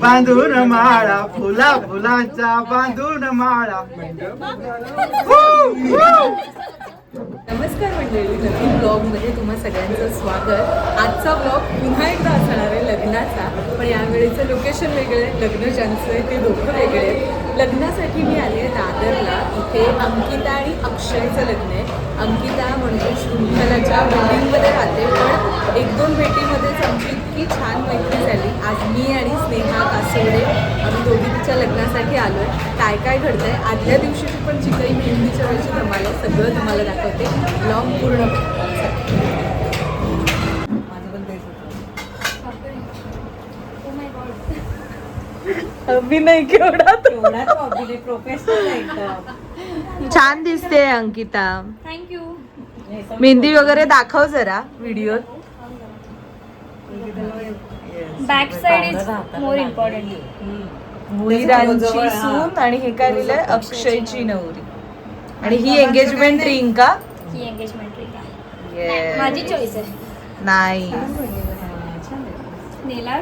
बांधून माळा फुला फुलांचा बांधून माळा. नमस्कार मंडळी नवीन ब्लॉगमध्ये तुम्हा सगळ्यांचं स्वागत. आजचा ब्लॉग पुन्हा एकदा असणार आहे लग्नाचा पण यावेळेचं लोकेशन वेगळं आहे लग्न ज्यांचं आहे ते दोघं वेगळे. लग्नासाठी मी आले आहे दादरला. इथे अंकिता आणि अक्षयचं लग्न आहे. अंकिता म्हणजे शृंखलाच्या बिल्डिंगमध्ये राहते पण एक दोन भेटीमध्येच आमची इतकी छान मैत्री झाली. आज मी आणि स्नेहा कासोडे आम्ही दोघी तिच्या लग्नासाठी आलो आहे काय काय घडतं आहे आदल्या दिवशीची पण जी काही मेहंदीच्या वेळची धमाल आहे सगळं तुम्हाला दाखवते. ब्लॉग पूर्ण. माझं पण तेच होतं. अभिनय केवढा छान दिसते अंकिता. थँक्यू मेहंदी वगैरे दाखव जरा video back side is more important soon आणि हे काय लिहिलंय? अक्षयची नवरी. आणि ही एंगेजमेंट रिंग का? ही एंगेजमेंट रिंग आहे. माझी चॉईस आहे. नाही नेला.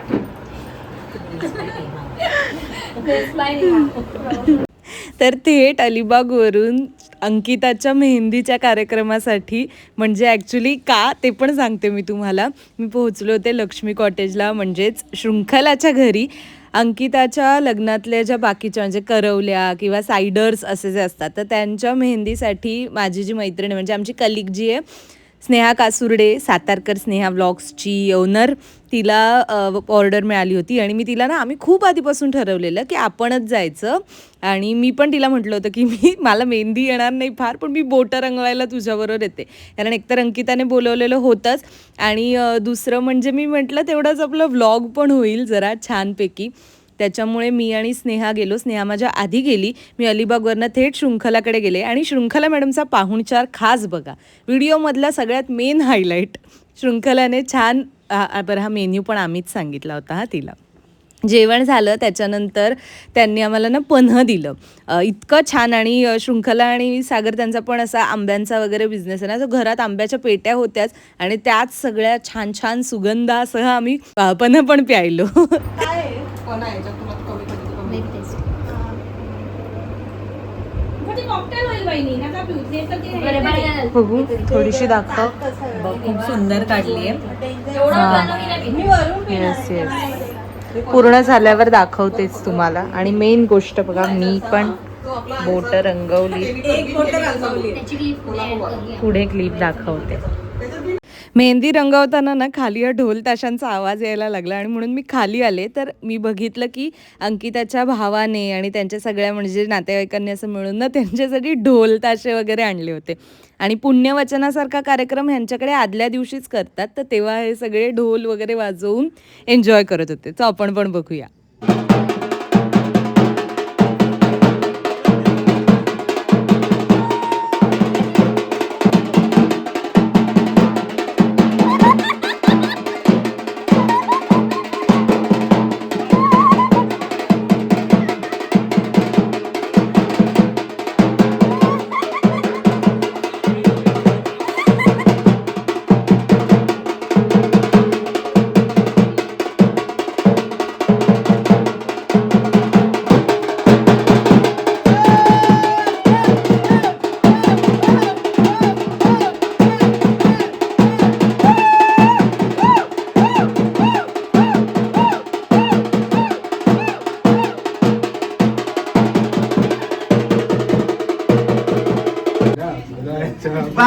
तर थेट अलिबागवरून अंकिताच्या मेहंदीच्या कार्यक्रमासाठी म्हणजे ॲक्च्युली का ते पण सांगते मी तुम्हाला. मी पोहोचलो होते लक्ष्मी कॉटेजला म्हणजेच शृंखलाच्या घरी. अंकिताच्या लग्नातल्या ज्या बाकीच्या म्हणजे करवल्या किंवा सायडर्स असे जे असतात तर त्यांच्या मेहंदीसाठी माझी जी मैत्रीण आहे, म्हणजे आमची कलिक जी आहे स्नेहा कासुर्डे सातारकर स्नेहा व्लॉग्सची ओनर तिला ऑर्डर मिळाली होती. आणि मी तिला ना आम्ही खूप आधीपासून ठरवलेलं की आपणच जायचं. आणि मी पण तिला म्हटलं होतं की मी मला मेहंदी येणार नाही फार पण मी बोटं रंगवायला तुझ्याबरोबर येते. कारण एकतर अंकिताने बोलवलेलं होतंच. आणि दुसरं म्हणजे मी म्हटलं तेवढंच आपलं व्लॉग पण होईल जरा छानपैकी. त्याच्यामुळे मी आणि स्नेहा गेलो. स्नेहा माझ्या आधी गेली. मी अलिबागवरनं थेट शृंखलाकडे गेले. आणि शृंखला मॅडमचा पाहुणचार खास बघा. व्हिडिओमधला सगळ्यात मेन हायलाईट शृंखलाने छान बरं हा मेन्यू पण आम्हीच सांगितला होता हा तिला. जेवण झालं त्याच्यानंतर त्यांनी आम्हाला ना पन्ह दिलं. इतकं छान आणि शृंखला आणि सागर त्यांचा पण असा आंब्यांचा वगैरे बिझनेस आहे ना तर घरात आंब्याच्या पेट्या होत्याच आणि त्याच सगळ्या छान छान सुगंधासह आम्ही पन्ह पण प्यायलो. Make taste. बरं, बरं. बघू थोडीशी दाखव. खूप सुंदर काढली मी. येस येस पूर्ण झाल्यावर दाखवतेच तुम्हाला. आणि मेन गोष्ट बघा मी पण बोट रंगवली. पुढे क्लिप दाखवते. मेहंदी रंगवताना ना खाली या ढोल ताशांचा आवाज यायला लागला आणि म्हणून मी खाली आले. तर मी बघितलं की अंकिताच्या भावाने आणि त्यांच्या सगळ्या म्हणजे नातेवाईकांनी असं मिळून ना त्यांच्यासाठी ढोल ताशे वगैरे आणले होते. आणि पुण्यवचनासारखा कार्यक्रम ह्यांच्याकडे आदल्या दिवशीच करतात. तर तेव्हा हे सगळे ढोल वगैरे वाजवून एन्जॉय करत होते. तर आपण पण बघूया.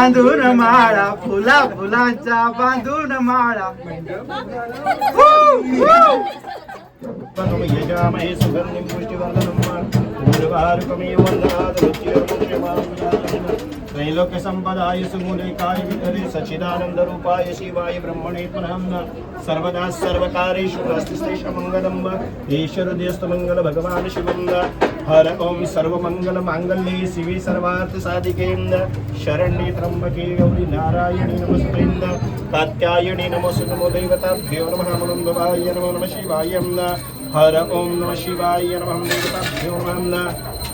बांधून माळा फुला फुलांचा बांधून माळा. यजामहे सुगन्धिं पुष्टिवर्धनं पूर्वारुकमेव त्रैलोक्यसम्पदाय सुमूलिकाय वितरे सच्चिदानन्दरूपाय शिवाय ब्रह्मणे पुनः सर्वदा सर्वकारेषु नास्तिस्तेषु मङ्गलम्। ईश्वरदेस्तु मङ्गल भगवान् शिवं हर ॐ सर्वमङ्गलमाङ्गल्ये शिवे सर्वार्थसाधिकेन्द्र शरण्ये त्र्यम्बके गौरी नारायणी नमस्तेन्द्र कात्यायणी नमोऽस्तु नमो देवताभ्यो नमः मुनन्दवाय नमो नमः शिवाय नमः हर ॐ नमः शिवाय नमः देवताभ्यो नमः पाणी पाच वेळा पाणी.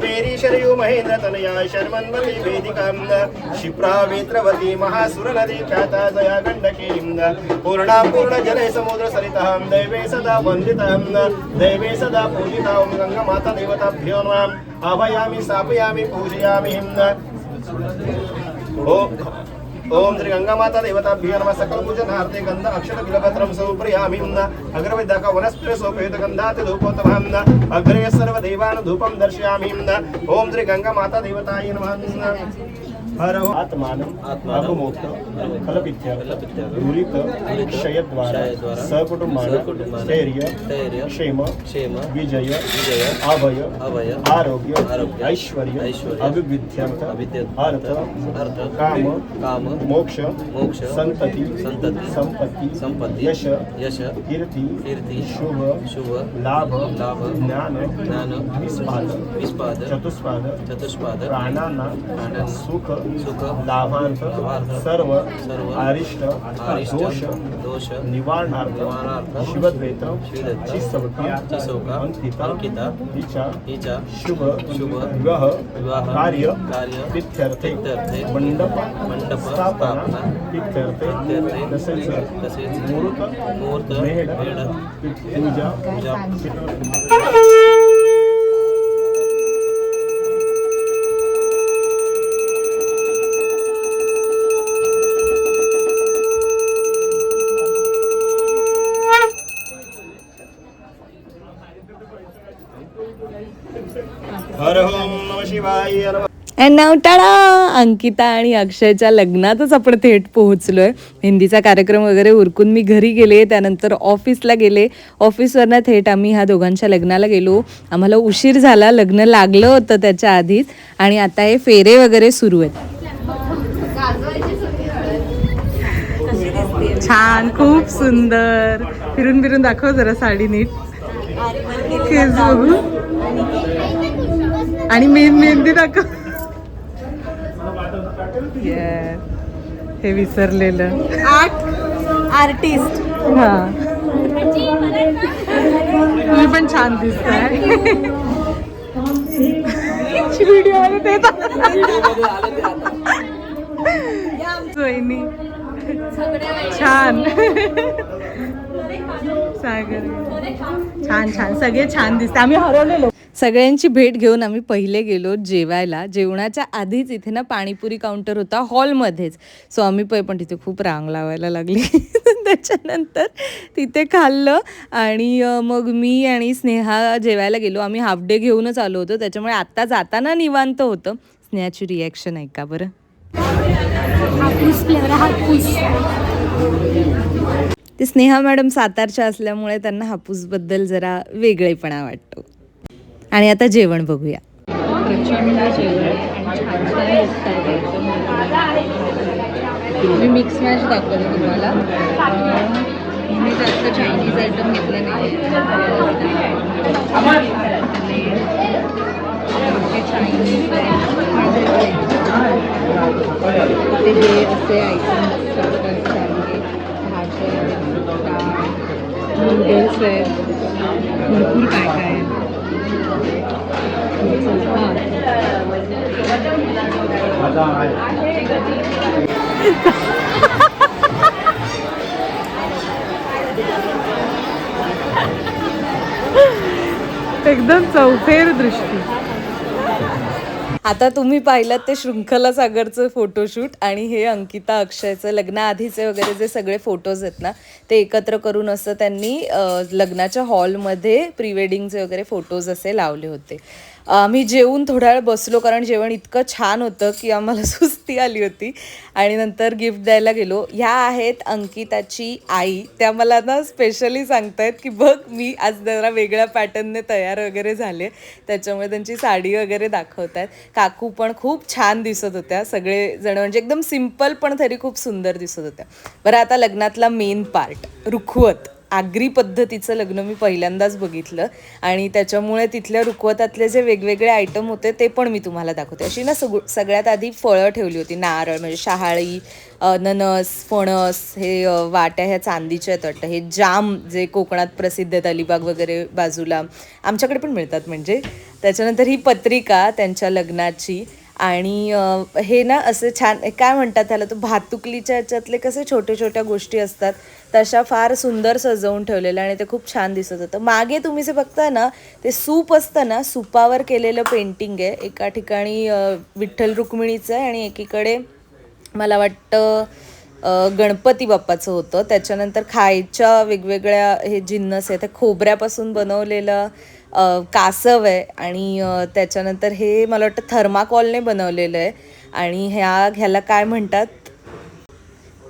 पेरी शरयू महेंद्र तनया शर्मन्वती वेदिकां क्षिप्रा वेत्रवती महासुरनदी ख्याता जया गण्डकीं पूर्णा पूर्ण जले समुद्र सरितां दैवे सदा वन्दितां दैवे सदा पूजितां गङ्गमाता देवताभ्यो नमः आभयामि स्थापयामि पूजयामि। ओम ओम ఓం శ్రీ గంగామాత దేవతాభ్యో నమ సకల పూజనార్థే గంధ అక్షర బిలపత్రం సౌప్రియామి అగ్రవిద్యక వనస్పృ సోపేత గంధాతి ధూపోత్తమాం అగ్రే సర్వ దేవాన ధూపం దర్శయామి ఓం శ్రీ గంగామాత దేవతాయ నమ. ಹರಹು ಆತ್ಮಾನ ಅನುಮೋಕ್ತ ಫಲಪಿತ್ಯ ನುರಿತ ಕ್ಷಯದ್ವಾರ ಸಕುಟುಂಬಾನ ಸ್ಥೈರ್ಯ ಕ್ಷೇಮ ವಿಜಯ ಅಭಯ ಆರೋಗ್ಯ ಐಶ್ವರ್ಯ ಅಭಿವೃದ್ಧ್ಯರ್ಥ ಅರ್ಥ ಕಾಮ ಕಾಮ ಮೋಕ್ಷ ಮೋಕ್ಷ ಸಂತತಿ ಸಂತತಿ ಸಂಪತ್ತಿ ಸಂಪತ್ತಿ ಯಶ ಯಶ ಕೀರ್ತಿ ಕೀರ್ತಿ ಶುಭ ಶುಭ ಲಾಭ ಲಾಭ ಜ್ಞಾನ ಜ್ಞಾನ ವಿಸ್ಪಾದ ವಿಸ್ಪಾದ ಚತುಷ್ಪಾದ ಚತುಷ್ಪಾದ ಪ್ರಾಣಾನ ಸುಖ सुख लाभार्थ सर्व सर्व अरिष्ट दोष दोष निवारणार्थ निवारणार्थ शिवद्वैत शिवद्वैत चिसवका चिसवका अंकिता अंकिता हिचा हिचा शुभ शुभ विवाह विवाह कार्य कार्य इत्यर्थे इत्यर्थे मंडप मंडप स्थापना इत्यर्थे इत्यर्थे तसेच तसेच मुहूर्त मुहूर्त मेढ मेढ पूजा पूजा. अँड नाव टाळा. अंकिता आणि अक्षयच्या लग्नातच आपण थेट पोहोचलोय. हिंदीचा कार्यक्रम वगैरे उरकून मी घरी गेले त्यानंतर ऑफिसला गेले. ऑफिसवरनं थेट आम्ही ह्या दोघांच्या लग्नाला गेलो. आम्हाला उशीर झाला लग्न लागलं होतं त्याच्या आधीच. आणि आता हे फेरे वगैरे सुरू आहेत. छान खूप सुंदर. फिरून फिरून दाखव जरा साडी नीट. बघू आणि मेहंदी दाखव. हे विसरलेलं. Art artist. हा. तुम्ही पण छान दिसताय. व्हिडिओमध्ये वहिनी छान. सागर. छान छान. सगळे छान दिसते आम्ही हरवलेलो. सगळ्यांची भेट घेऊन आम्ही पहिले गेलो जेवायला. जेवणाच्या आधीच इथे ना पाणीपुरी काउंटर होता हॉलमध्येच सो आम्ही पै पण तिथे खूप रांग लावायला लागली. त्याच्यानंतर तिथे खाल्लं आणि मग मी आणि स्नेहा जेवायला गेलो. आम्ही हाफ डे घेऊनच आलो होतो. त्याच्यामुळे आत्ता जाताना निवांत होतं. स्नेहाची रिॲक्शन ऐका बरं? ते स्नेहा मॅडम सातारच्या असल्यामुळे त्यांना हापूसबद्दल जरा वेगळेपणा वाटतो. आणि आता जेवण बघूया. मी मिक्स मॅच दाखवते तुम्हाला. मी जास्त चायनीज आयटम घेतले नाही चायनीज ते हे असे आयटम भाज्या नूडल्स आहेत. भरपूर काय एकदम चौफेर दृष्टी. आता तुम्ही पाहिलात ते शृंखला सागरचं फोटोशूट आणि हे अंकिता अक्षयचं लग्नाआधीचे वगैरे जे सगळे फोटोज आहेत ना ते एकत्र करून असं त्यांनी लग्नाच्या हॉलमध्ये प्री वेडिंगचे वगैरे फोटोज असे लावले होते. आम्ही जेवून थोडा वेळ बसलो कारण जेवण इतकं छान होतं की आम्हाला सुस्ती आली होती. आणि नंतर गिफ्ट द्यायला गेलो. ह्या आहेत अंकिताची आई. त्या मला ना स्पेशली सांगतायत की बघ मी आज जरा वेगळ्या पॅटर्नने तयार वगैरे झाले. त्याच्यामुळे त्यांची साडी वगैरे दाखवत आहेत काकू पण खूप छान दिसत होत्या. सगळेजण म्हणजे एकदम सिंपल पण तरी खूप सुंदर दिसत होत्या. बरं आता लग्नातला मेन पार्ट रुखवत. आगरी पद्धतीचं लग्न मी पहिल्यांदाच बघितलं आणि त्याच्यामुळे तिथल्या रुखवतातले जे वेगवेगळे आयटम होते ते पण मी तुम्हाला दाखवते. अशी ना सग सगळ्यात आधी फळं ठेवली होती. नारळ म्हणजे शहाळी अननस फणस हे वाट्या ह्या चांदीच्या आहेत वाटतं. हे जाम जे कोकणात प्रसिद्ध आहेत अलिबाग वगैरे बाजूला आमच्याकडे पण मिळतात. म्हणजे त्याच्यानंतर ही पत्रिका त्यांच्या लग्नाची. आणि हे ना असे छान काय म्हणतात त्याला तो भातुकलीच्या ह्याच्यातले कसे छोटे छोट्या गोष्टी असतात तशा फार सुंदर सजवून ठेवलेल्या आणि ते खूप छान दिसत होतं. मागे तुम्ही जे बघता ना ते सूप असतं ना सुपावर केलेलं पेंटिंग आहे. एका ठिकाणी विठ्ठल रुक्मिणीचं आहे आणि एकीकडे मला वाटतं गणपती बाप्पाचं होतं. त्याच्यानंतर खायच्या वेगवेगळ्या हे जिन्नस आहे त्या खोबऱ्यापासून बनवलेलं कासव आहे आणि त्याच्यानंतर हे मला वाटतं थर्माकॉलने बनवलेलं आहे. आणि ह्या ह्याला काय म्हणतात?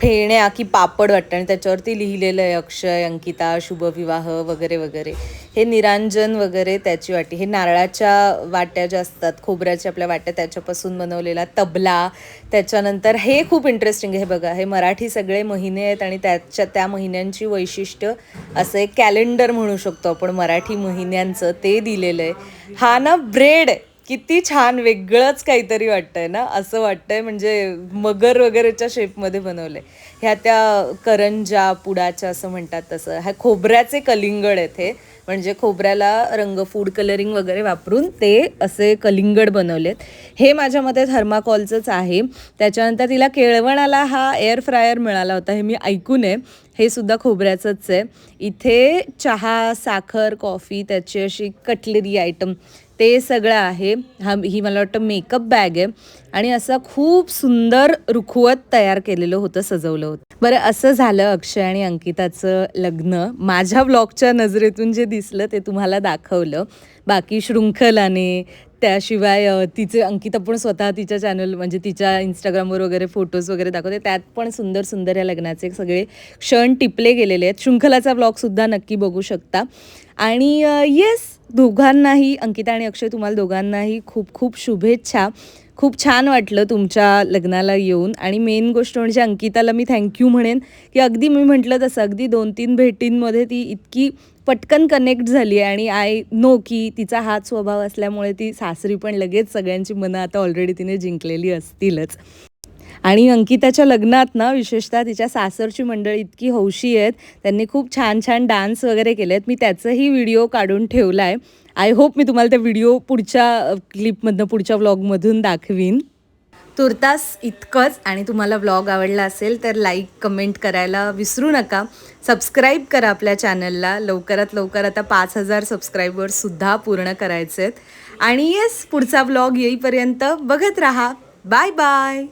फेण्या की पापड वाटतं. आणि त्याच्यावरती लिहिलेलं आहे अक्षय अंकिता शुभविवाह वगैरे वगैरे. हे निरांजन वगैरे त्याची वाटी. हे नारळाच्या वाट्या ज्या असतात खोबऱ्याच्या आपल्या वाट्या त्याच्यापासून बनवलेला तबला. त्याच्यानंतर हे खूप इंटरेस्टिंग आहे. हे बघा हे मराठी सगळे महिने आहेत आणि त्याच्या त्या महिन्यांची वैशिष्ट्य असं एक कॅलेंडर म्हणू शकतो आपण. मराठी महिन्यांचं ते दिलेलं आहे. हा ना ब्रेड आहे किती छान वेगळंच काहीतरी वाटतंय ना? असं वाटतंय म्हणजे मगर वगैरेच्या शेपमध्ये बनवलंय. ह्या त्या करंजा पुडाच्या असं म्हणतात तसं. ह्या खोबऱ्याचे कलिंगड आहेत हे. म्हणजे खोबऱ्याला रंग फूड कलरिंग वगैरे वापरून ते असे कलिंगड बनवलेत. हे माझ्या मते थर्माकॉलचंच आहे. त्याच्यानंतर तिला केळवणाला हा एअर फ्रायर मिळाला होता हे मी ऐकून आहे. हे सुद्धा खोबऱ्याचंच आहे. इथे चहा साखर कॉफी त्याची अशी कटलरी आयटम ते सगळं आहे. हा ही मला वाटतं मेकअप बॅग आहे. आणि असं खूप सुंदर रुखवत तयार केलेलं होतं सजवलं होतं. बरं असं झालं अक्षय आणि अंकिताचं लग्न. माझ्या ब्लॉगच्या नजरेतून जे दिसलं ते तुम्हाला दाखवलं. बाकी शृंखलाने त्याशिवाय तिचे अंकिता पण स्वतः तिच्या चॅनल म्हणजे तिच्या इंस्टाग्रामवर वगैरे फोटोज वगैरे दाखवते. त्यात पण सुंदर सुंदर या लग्नाचे सगळे क्षण टिपले गेलेले आहेत. शृंखलाचा ब्लॉगसुद्धा नक्की बघू शकता. आणि येस दोघांनाही अंकिता आणि अक्षय तुम्हाला दोघांनाही खूप खूप शुभेच्छा. खूप छान वाटलं तुमच्या लग्नाला येऊन. आणि मेन गोष्ट म्हणजे अंकिताला मी थँक्यू म्हणेन की अगदी मी म्हटलं तसं अगदी दोन तीन भेटींमध्ये ती इतकी पटकन कनेक्ट झाली आहे. आणि आय नो की तिचा हाच स्वभाव असल्यामुळे ती सासरी पण लगेच सगळ्यांची मनं आता ऑलरेडी तिने जिंकलेली असतीलच. आणि अंकिताच्या लग्नात ना विशेषतः तिच्या सासरची मंडळी इतकी हौशी आहेत त्यांनी खूप छान छान डान्स वगैरे केले आहेत. मी त्याचंही व्हिडिओ काढून ठेवला आहे आय होप मी तुम्हाला त्या व्हिडिओ पुढच्या क्लिपमधनं पुढच्या व्लॉगमधून दाखवीन. तुर्तास इतकंच आणि तुम्हाला व्लॉग आवडला असेल तर लाईक कमेंट करायला विसरू नका. सबस्क्राईब करा आपल्या चॅनलला. लवकरात लवकर आता पाच हजार सबस्क्रायबर्ससुद्धा पूर्ण करायचे आहेत आणि येस पुढचा व्लॉग येईपर्यंत बघत राहा. Bye bye.